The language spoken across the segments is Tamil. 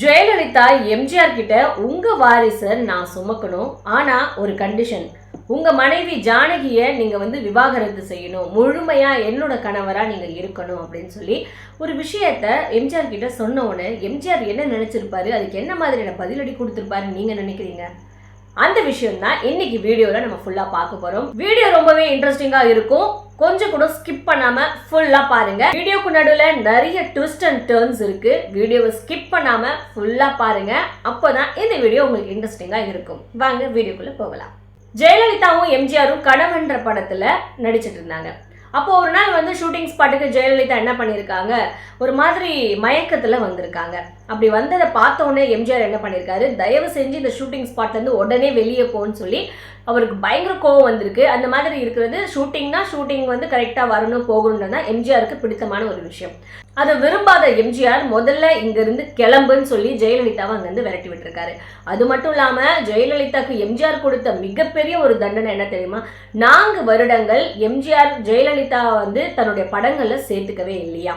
ஜெயலலிதா எம்ஜிஆர் கிட்ட உங்க வாரிசை நான் சுமக்கணும். ஆனா ஒரு கண்டிஷன் உங்க மனைவி ஜானகியை நீங்க வந்து விவாகரத்து செய்யணும். முழுமையா என்னோட கணவரா நீங்க இருக்கணும் அப்படின்னு சொல்லி ஒரு விஷயத்த எம்ஜிஆர் கிட்ட சொன்ன உடனே எம்ஜிஆர் என்ன நினைச்சிருப்பாரு? அதுக்கு என்ன மாதிரியான பதிலடி கொடுத்துருப்பாரு நீங்க நினைக்கிறீங்க? அந்த விஷயம் தான் இன்னைக்கு வீடியோவில் நம்ம ஃபுல்லாக பார்க்க போகிறோம் வீடியோ ரொம்பவே இன்ட்ரெஸ்டிங்காக இருக்கும். கொஞ்சம் கூட ஸ்கிப் பண்ணாம ஃபுல்லா பாருங்க. வீடியோக்கு நடுவுல நிறைய ட்விஸ்ட் அண்ட் டேர்ன்ஸ் இருக்கு. வீடியோவை ஸ்கிப் பண்ணாம ஃபுல்லா பாருங்க. அப்போதான் இந்த வீடியோ உங்களுக்கு இன்ட்ரெஸ்டிங்கா இருக்கும். வாங்க வீடியோக்குள்ள போகலாம். ஜெயலலிதாவும் எம்ஜிஆரும் கடவுன்ற படத்துல நடிச்சிட்டு இருந்தாங்க. அப்போ ஒரு நாள் வந்து ஷூட்டிங் ஸ்பாட்டுக்கு ஜெயலலிதா என்ன பண்ணியிருக்காங்க ஒரு மாதிரி மயக்கத்துல வந்திருக்காங்க. அப்படி வந்ததை பார்த்த உடனே எம்ஜிஆர் என்ன பண்ணியிருக்காரு தயவு செஞ்சு இந்த ஷூட்டிங் ஸ்பாட்லேருந்து உடனே வெளியே போன்னு சொல்லி அவருக்கு பயங்கர கோவம் வந்திருக்கு. அந்த மாதிரி இருக்கிறது ஷூட்டிங்னா ஷூட்டிங் வந்து கரெக்டாக வரணும் போகணுன்றது தான் எம்ஜிஆருக்கு பிடித்தமான ஒரு விஷயம். அதை விரும்பாத எம்ஜிஆர் முதல்ல இங்கேருந்து கிளம்புன்னு சொல்லி ஜெயலலிதாவை அங்கேருந்து விரட்டி விட்டுருக்காரு. அது மட்டும் இல்லாமல் ஜெயலலிதாவுக்கு எம்ஜிஆர் கொடுத்த மிகப்பெரிய ஒரு தண்டனை என்ன தெரியுமா? நான்கு வருடங்கள் எம்ஜிஆர் ஜெயலலிதா வந்து தன்னுடைய படங்களில் சேர்த்துக்கவே இல்லையா?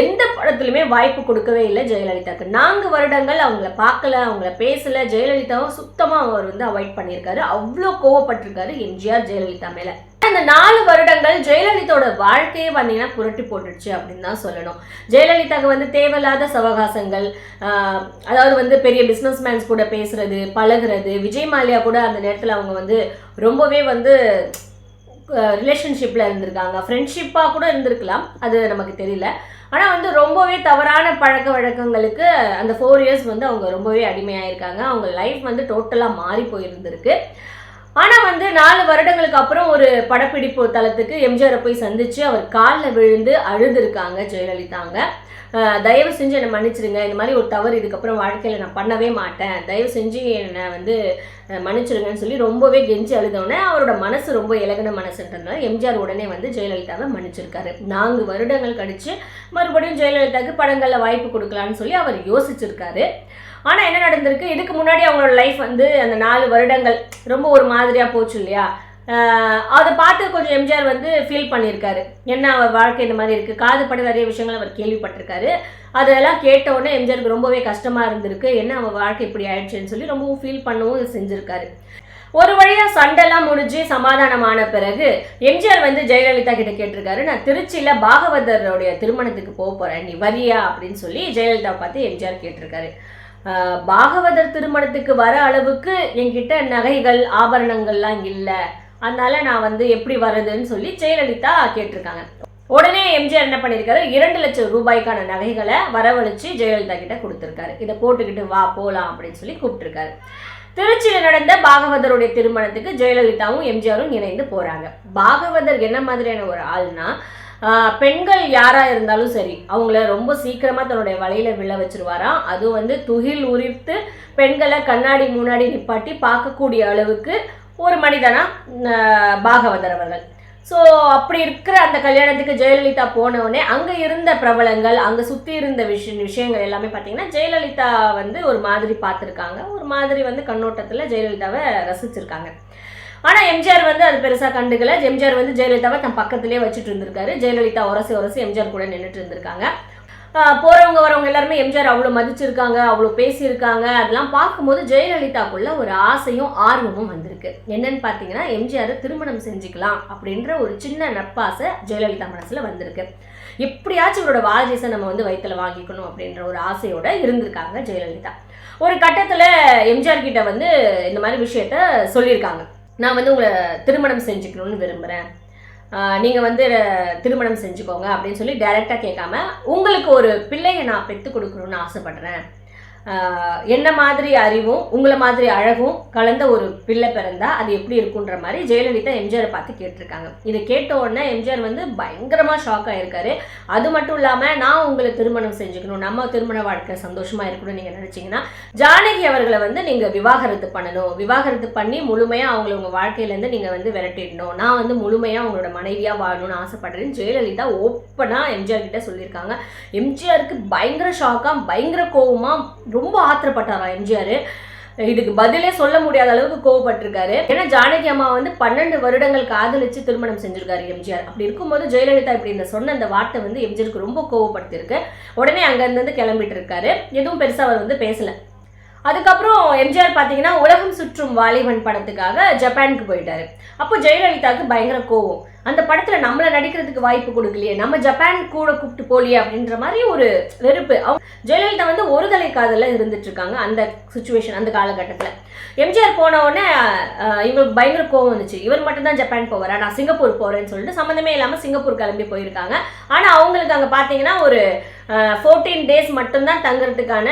எந்த படத்துலையுமே வாய்ப்பு கொடுக்கவே இல்லை ஜெயலலிதாவுக்கு நான்கு வருடங்கள் அவங்கள பார்க்கல அவங்கள பேசல. ஜெயலலிதாவை சுத்தமாக அவர் வந்து அவாய்ட் பண்ணியிருக்காரு. அவ்வளோ கோவப்பட்டிருக்காரு எம்ஜிஆர் ஜெயலலிதா மேலே. அந்த நாலு வருடங்கள் ஜெயலலிதாவோட வாழ்க்கையே பார்த்தீங்கன்னா புரட்டி போட்டுடுச்சு அப்படின்னு தான் சொல்லணும். ஜெயலலிதாவுக்கு வந்து தேவையில்லாத சவகாசங்கள் அதாவது வந்து பெரிய பிஸ்னஸ் மேன்ஸ் கூட பேசுறது பழகுறது. விஜய் மாலியா கூட அந்த நேரத்தில் அவங்க வந்து ரொம்பவே வந்து ரிலேஷன்ஷிப்பில் இருந்திருக்காங்க. ஃப்ரெண்ட்ஷிப்பாக கூட இருந்திருக்கலாம். அது நமக்கு தெரியல. ஆனால் வந்து ரொம்பவே தவறான பழக்க வழக்கங்களுக்கு அந்த ஃபோர் இயர்ஸ் வந்து அவங்க ரொம்பவே அடிமையாயிருக்காங்க. அவங்க லைஃப் வந்து டோட்டலாக மாறி போயிருந்திருக்கு. ஆனால் வந்து நாலு வருடங்களுக்கு அப்புறம் ஒரு படப்பிடிப்பு தளத்துக்கு எம்ஜிஆரை போய் சந்தித்து அவர் காலில் விழுந்து அழுதுருக்காங்க ஜெயலலிதாங்க. தயவு செஞ்சு என்னை மன்னிச்சிடுங்க இந்த மாதிரி ஒரு தவறு இதுக்கப்புறம் வாழ்க்கையில் நான் பண்ணவே மாட்டேன். தயவு செஞ்சு என்னை வந்து மன்னிச்சிடுங்கன்னு சொல்லி ரொம்பவே கெஞ்சி அழுதோடனே அவரோட மனசு ரொம்ப இலகுன மனசுன்றதுனால எம்ஜிஆர் உடனே வந்து ஜெயலலிதாவை மன்னிச்சிருக்காரு. நான்கு வருடங்கள் கழித்து மறுபடியும் ஜெயலலிதாவுக்கு படங்களில் வாய்ப்பு கொடுக்கலான்னு சொல்லி அவர் யோசிச்சிருக்காரு. ஆனால் என்ன நடந்திருக்கு? இதுக்கு முன்னாடி அவங்களோட லைஃப் வந்து அந்த நாலு வருடங்கள் ரொம்ப ஒரு மாதிரியாக போச்சு இல்லையா? அதை பார்த்து கொஞ்சம் எம்ஜிஆர் வந்து ஃபீல் பண்ணியிருக்காரு. என்ன அவர் வாழ்க்கை இந்த மாதிரி இருக்குது காது பட நிறைய விஷயங்கள் அவர் கேள்விப்பட்டிருக்காரு. அதெல்லாம் கேட்டவுடனே எம்ஜிஆருக்கு ரொம்பவே கஷ்டமாக இருந்திருக்கு. என்ன அவர் வாழ்க்கை இப்படி ஆயிடுச்சுன்னு சொல்லி ரொம்பவும் ஃபீல் பண்ணவும் செஞ்சுருக்காரு. ஒரு வழியாக சண்டைலாம் முடிஞ்சு சமாதானமான பிறகு எம்ஜிஆர் வந்து ஜெயலலிதா கிட்ட கேட்டிருக்காரு நான் திருச்சியில் பாகவதருடைய திருமணத்துக்கு போக போகிறேன் நீ வரியா? அப்படின்னு சொல்லி ஜெயலலிதா பார்த்து எம்ஜிஆர் கேட்டிருக்காரு. பாகவதர் திருமணத்துக்கு வர அளவுக்கு என்கிட்ட நகைகள் ஆபரணங்கள்லாம் இல்லை. அதனால நான் வந்து எப்படி வர்றதுன்னு சொல்லி ஜெயலலிதா கேட்டிருக்காங்க. உடனே எம்ஜிஆர் என்ன பண்ணியிருக்காரு இரண்டு லட்சம் ரூபாய்க்கான நகைகளை வரவழைச்சு ஜெயலலிதா கிட்ட கொடுத்துருக்காரு. இதை போட்டுக்கிட்டு வா போலாம் அப்படின்னு சொல்லி கூப்பிட்டுருக்காரு. திருச்சியில் நடந்த பாகவதருடைய திருமணத்துக்கு ஜெயலலிதாவும் எம்ஜிஆரும் இணைந்து போறாங்க. பாகவதர் என்ன மாதிரியான ஒரு ஆள்னா பெண்கள் யாராக இருந்தாலும் சரி அவங்கள ரொம்ப சீக்கிரமாக தன்னுடைய வலையில் விழ வச்சிருவாராம் அது வந்து துகில் உரித்து பெண்களை கண்ணாடி முன்னாடி நிப்பாட்டி பார்க்கக்கூடிய அளவுக்கு ஒரு மனிதனா பாகவதர் அவர்கள். ஸோ அப்படி இருக்கிற அந்த கல்யாணத்துக்கு ஜெயலலிதா போனவுடனே அங்கே இருந்த பிரபலங்கள் அங்கே சுற்றி இருந்த விஷய விஷயங்கள் எல்லாமே பார்த்தீங்கன்னா ஜெயலலிதா வந்து ஒரு மாதிரி பார்த்துருக்காங்க ஒரு மாதிரி வந்து கண்ணோட்டத்தில் ஜெயலலிதாவை ரசிச்சிருக்காங்க. ஆனால் எம்ஜிஆர் வந்து அது பெருசாக கண்டுக்கல. எம்ஜிஆர் வந்து ஜெயலலிதாவை தன் பக்கத்திலே வச்சுட்டு இருந்திருக்காரு. ஜெயலலிதா உரசி உரசி எம்ஜிஆர் கூட நின்றுட்டு இருந்திருக்காங்க. போகிறவங்க வரவங்க எல்லாருமே எம்ஜிஆர் அவ்வளோ மதிச்சிருக்காங்க அவ்வளோ பேசியிருக்காங்க. அதெல்லாம் பார்க்கும்போது ஜெயலலிதாக்குள்ள ஒரு ஆசையும் ஆர்வமும் வந்திருக்கு. என்னன்னு பார்த்தீங்கன்னா எம்ஜிஆர் திருமணம் செஞ்சுக்கலாம் அப்படின்ற ஒரு சின்ன நட்பாசை ஜெயலலிதா மனசில் வந்திருக்கு. எப்படியாச்சும் இவரோட வாரிசை நம்ம வந்து வயிற்றில் வாங்கிக்கணும் அப்படின்ற ஒரு ஆசையோட இருந்திருக்காங்க ஜெயலலிதா. ஒரு கட்டத்தில் எம்ஜிஆர் கிட்ட வந்து இந்த மாதிரி விஷயத்த சொல்லியிருக்காங்க. நான் வந்து உங்களை திருமணம் செஞ்சுக்கணும்னு விரும்புகிறேன் நீங்கள் வந்து திருமணம் செஞ்சுக்கோங்க அப்படின்னு சொல்லி டைரெக்டாக கேட்காம உங்களுக்கு ஒரு பிள்ளையை நான் பெற்று கொடுக்கணும்னு ஆசைப்பட்றேன். என்ன மாதிரி அறிவும் உங்களை மாதிரி அழகும் கலந்த ஒரு பிள்ளை பிறந்தா அது எப்படி இருக்குன்ற மாதிரி ஜெயலலிதா எம்ஜிஆரை பார்த்து கேட்டிருக்காங்க. இதை கேட்ட உடனே எம்ஜிஆர் வந்து பயங்கரமாக ஷாக் ஆகிருக்காரு அது மட்டும் இல்லாமல் நான் உங்களை திருமணம் செஞ்சுக்கணும் நம்ம திருமண வாழ்க்கை சந்தோஷமாக இருக்கணும்னு நீங்கள் நினச்சிங்கன்னா ஜானகி அவர்களை வந்து நீங்கள் விவாகரத்து பண்ணணும். விவாகரத்து பண்ணி முழுமையாக அவங்கள உங்கள் வாழ்க்கையிலேருந்து நீங்கள் வந்து விரட்டிடணும். நான் வந்து முழுமையாக உங்களோட மனைவியாக வாழணும்னு ஆசைப்படுறேன்னு ஜெயலலிதா ஓப்பனாக எம்ஜிஆர் கிட்ட சொல்லியிருக்காங்க. எம்ஜிஆருக்கு பயங்கர ஷாக்காக பயங்கர கோவமாக ரொம்ப ஆத்திரப்பட்டாராம் எம்ஜிஆர். இதுக்கு பதிலே சொல்ல முடியாத அளவுக்கு கோவப்பட்டிருக்காரு. ஏன்னா ஜானகி அம்மா வந்து பன்னெண்டு வருடங்கள் காதலிச்சு திருமணம் செஞ்சிருக்காரு எம்ஜிஆர். அப்படி இருக்கும்போது ஜெயலலிதா இப்படி இந்த சொன்ன அந்த வார்த்தை வந்து எம்ஜிஆருக்கு ரொம்ப கோவப்படுத்திருக்கு உடனே அங்கேருந்து கிளம்பிட்டு இருக்காரு எதுவும் பெருசாக அவர் வந்து பேசல. அதுக்கப்புறம் எம்ஜிஆர் பார்த்தீங்கன்னா உலகம் சுற்றும் வாலிபன் படத்துக்காக ஜப்பானுக்கு போயிட்டாரு. அப்போ ஜெயலலிதாவுக்கு பயங்கர கோவம். அந்த படத்தில் நம்மளை நடிக்கிறதுக்கு வாய்ப்பு கொடுக்கலையே. நம்ம ஜப்பான் கூட கூப்பிட்டு போலியே அப்படின்ற மாதிரி ஒரு வெறுப்பு. அவங்க ஜெயலலிதா வந்து ஒரு தலை காதலில் இருந்துட்டு இருக்காங்க அந்த சுச்சுவேஷன் அந்த காலகட்டத்தில். எம்ஜிஆர் போன உடனே இவங்களுக்கு பயங்கர கோவம் வந்துச்சு. இவர் மட்டும்தான் ஜப்பான் போவாரா? நான் சிங்கப்பூர் போகிறேன்னு சொல்லிட்டு சம்மந்தமே இல்லாமல் சிங்கப்பூர் கிளம்பி போயிருக்காங்க. ஆனால் அவங்களுக்கு அங்கே பார்த்தீங்கன்னா ஒரு ஃபோர்டீன் டேஸ் மட்டும்தான் தங்குறதுக்கான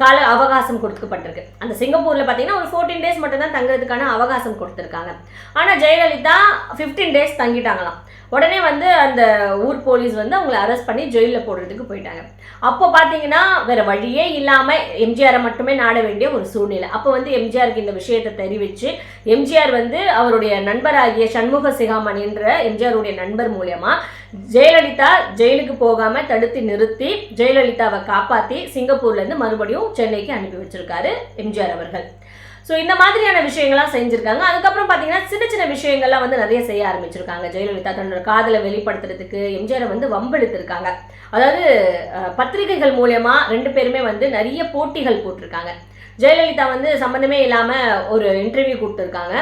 கால அவகாசம் கொடுக்கப்பட்டிருக்கு. அந்த சிங்கப்பூரில் பார்த்தீங்கன்னா ஒரு ஃபோர்டீன் டேஸ் மட்டும்தான் தங்குறதுக்கான அவகாசம் கொடுத்துருக்காங்க. ஆனால் ஜெயலலிதா ஃபிஃப்டீன் டேஸ் தங்கிட்டாங்களாம். உடனே வந்து அந்த ஊர் போலீஸ் வந்து அவங்கள அரெஸ்ட் பண்ணி ஜெயிலில் போடுறதுக்கு போயிட்டாங்க. அப்போ பார்த்தீங்கன்னா வேறு வழியே இல்லாமல் எம்ஜிஆரை மட்டுமே நாட வேண்டிய ஒரு சூழ்நிலை. அப்போ வந்து எம்ஜிஆருக்கு இந்த விஷயத்தை தெரிவித்து எம்ஜிஆர் வந்து அவருடைய நண்பராகிய சண்முக சிகாமணின்ற எம்ஜிஆருடைய நண்பர் மூலயமா ஜெயலலிதா ஜெயிலுக்கு போகாமல் தடுத்து நிறுத்தி ஜெயலலிதாவை காப்பாற்றி சிங்கப்பூர்லேருந்து மறுபடியும் சென்னைக்கு அனுப்பி வச்சிருக்காரு எம்ஜிஆர் அவர்கள். ஸோ இந்த மாதிரியான விஷயங்கள்லாம் செஞ்சுருக்காங்க. அதுக்கப்புறம் பார்த்தீங்கன்னா சின்ன சின்ன விஷயங்கள்லாம் வந்து நிறைய செய்ய ஆரம்பிச்சிருக்காங்க. ஜெயலலிதா தன்னோட காதலை வெளிப்படுத்துறதுக்கு எம்ஜிஆரை வந்து வம்பெடுத்திருக்காங்க. அதாவது பத்திரிகைகள் மூலயமா ரெண்டு பேருமே வந்து நிறைய போட்டிகள் போட்டிருக்காங்க. ஜெயலலிதா வந்து சம்மந்தமே இல்லாமல் ஒரு இன்டர்வியூ கொடுத்துருக்காங்க.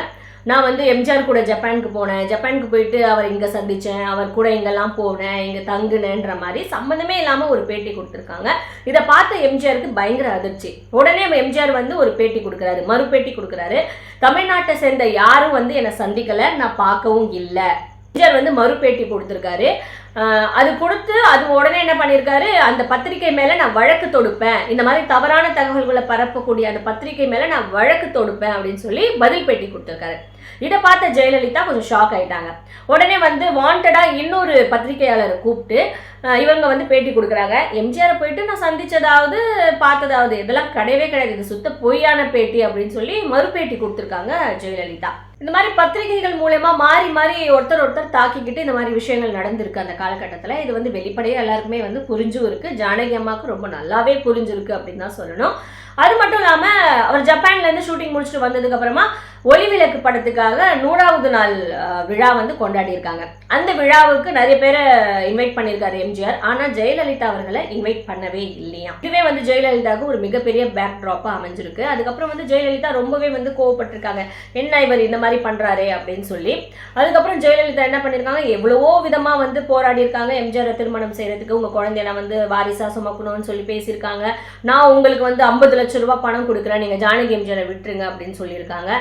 நான் வந்து எம்ஜிஆர் கூட ஜப்பானுக்கு போனேன். ஜப்பானுக்கு போயிட்டு அவர் இங்கே சந்தித்தேன் அவர் கூட இங்கெல்லாம் போனேன். இங்கே தங்குனேன்ற மாதிரி சம்மந்தமே இல்லாமல் ஒரு பேட்டி கொடுத்துருக்காங்க. இதை பார்த்த எம்ஜிஆருக்கு பயங்கர அதிர்ச்சி. உடனே எம்ஜிஆர் வந்து ஒரு பேட்டி கொடுக்குறாரு. மறு பேட்டி கொடுக்குறாரு. தமிழ்நாட்டை சேர்ந்த யாரும் வந்து என்னை சந்திக்கலை. நான் பார்க்கவும் இல்லை. எம்ஜிஆர் வந்து மறு பேட்டி கொடுத்துருக்காரு. அது கொடுத்து அது உடனே என்ன பண்ணியிருக்காரு? அந்த பத்திரிகை மேலே நான் வழக்கு தொடுப்பேன். இந்த மாதிரி தவறான தகவல்களை பரப்பக்கூடிய அந்த பத்திரிகை மேலே நான் வழக்கு தொடுப்பேன் அப்படின்னு சொல்லி பதில் பேட்டி கொடுத்துருக்காரு. இதை பார்த்த ஜெயலலிதா கொஞ்சம் ஷாக் ஆயிட்டாங்க. உடனே வந்து வாண்டடாக இன்னொரு பத்திரிகையாளரை கூப்பிட்டு இவங்க வந்து பேட்டி கொடுக்குறாங்க. எம்ஜிஆரை போயிட்டு நான் சந்தித்ததாவது பார்த்ததாவது இதெல்லாம் கிடையவே கிடையாது. இது சுத்த பொய்யான பேட்டி அப்படின்னு சொல்லி மறுபேட்டி கொடுத்துருக்காங்க ஜெயலலிதா. இந்த மாதிரி பத்திரிகைகள் மூலயமா மாறி மாறி ஒருத்தர் ஒருத்தர் தாக்கிக்கிட்டு இந்த மாதிரி விஷயங்கள் நடந்திருக்கு அந்த காலகட்டத்தில் இது வந்து வெளிப்படையாக எல்லாருக்குமே வந்து புரிஞ்சும் இருக்கு. ஜானகி அம்மாவுக்கு ரொம்ப நல்லாவே புரிஞ்சிருக்கு அப்படின்னு தான் சொல்லணும். அது மட்டும் இல்லாமல் அவர் ஜப்பான்லேருந்து ஷூட்டிங் முடிச்சுட்டு வந்ததுக்கப்புறமா ஒளிவிளக்கு படத்துக்காக நூறாவது நாள் விழா வந்து கொண்டாடியிருக்காங்க. அந்த விழாவுக்கு நிறைய பேரை இன்வைட் பண்ணியிருக்காரு எம்ஜிஆர். ஆனால் ஜெயலலிதா அவர்களை இன்வைட் பண்ணவே இல்லையா? இதுவே வந்து ஜெயலலிதாவுக்கு ஒரு மிகப்பெரிய பேக் ட்ராப்பாக அமைஞ்சிருக்கு. அதுக்கப்புறம் வந்து ஜெயலலிதா ரொம்பவே வந்து கோவப்பட்டிருக்காங்க. என்ன இவர் இந்த மாதிரி பண்ணுறாரே அப்படின்னு சொல்லி. அதுக்கப்புறம் ஜெயலலிதா என்ன பண்ணியிருக்காங்க? எவ்வளவோ விதமாக வந்து போராடி இருக்காங்க எம்ஜிஆரை திருமணம் செய்கிறதுக்கு உங்கள் குழந்தையெல்லாம் வந்து வாரிசாக சுமக்கணும்னு சொல்லி பேசியிருக்காங்க. நான் உங்களுக்கு வந்து ஐம்பது லட்ச ரூபா பணம் கொடுக்குறேன். நீங்கள் ஜானகி எம்ஜிஆரை விட்டுருங்க அப்படின்னு சொல்லியிருக்காங்க.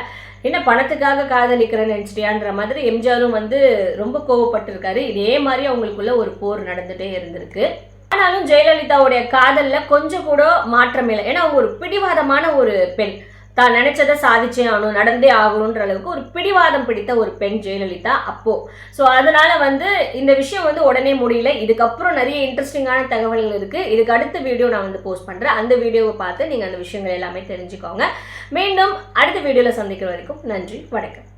என்ன பணத்துக்காக காதலிக்கிறேன்னு நினச்சிட்டியான்ற மாதிரி எம்ஜிஆரும் வந்து ரொம்ப கோவப்பட்டிருக்காரு. இதே மாதிரி அவங்களுக்குள்ள ஒரு போர் நடந்துட்டே இருந்திருக்கு. ஆனாலும் ஜெயலலிதாவுடைய காதலில் கொஞ்சம் கூட மாற்றம் இல்லை. ஏன்னா அவங்க ஒரு பிடிவாதமான ஒரு பெண். தான் நினைச்சதை சாதிச்சே ஆகணும் நடந்தே ஆகணுன்ற அளவுக்கு ஒரு பிடிவாதம் பிடித்த ஒரு பெண் ஜெயலலிதா அப்போ. ஸோ அதனால வந்து இந்த விஷயம் வந்து உடனே முடியல. இதுக்கப்புறம் நிறைய இன்ட்ரெஸ்டிங்கான தகவல்கள் இருக்கு. இதுக்கு அடுத்த வீடியோ நான் வந்து போஸ்ட் பண்றேன். அந்த வீடியோவை பார்த்து நீங்க அந்த விஷயங்கள் எல்லாமே தெரிஞ்சுக்கோங்க. மீண்டும் அடுத்த வீடியோல சந்திக்கிற வரைக்கும் நன்றி வணக்கம்.